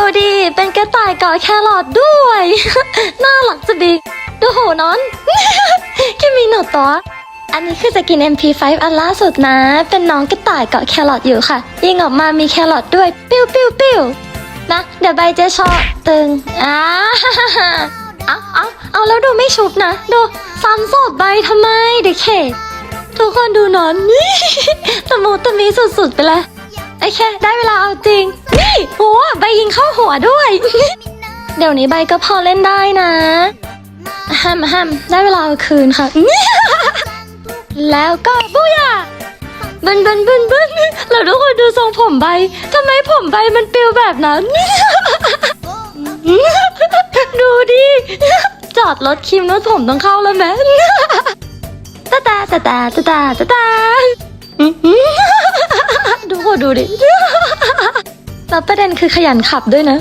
ูดีเป็นกระต่ายเกาะแครอทด้วย น่ารักจะดีดูโหนอน แค่มีหนวดตัวอันนี้คือสกิน MP5 อันล่าสุดนะ เป็นน้องกระต่ายเกาะแครอทอยู่ค่ะ ยิงออกมามีแครอทด้วย ปิ้วปิ้วปิ้วนะเดี๋ยวใบจะชอตึงอ่าเอาเอาเอาแล้วดูไม่ชุบนะ ดูซ้ำศพใบทำไมเด็กเขทุกคนดูนอนนี่ตะมูตะมีสุดๆไปเลยโอเค ได้เวลาเอาจริง วด้วย เดี๋ยวนี้ใบก็พอเล่นได้นะห้ามห้ามได้เวลาคืนค่ะ แล้วก็บุยาบึนบึนบึนบึนเราทุกคนดูทรงผมใบทำไมผมใบมันปิวแบบนั้น ดูดิ จอดรถคิมนวดผมต้องเข้าแล้วแม่ตาตาตาตาตาตาตาดูคนดูดิ แล้วประเด็นคือขยันขับด้วยนะ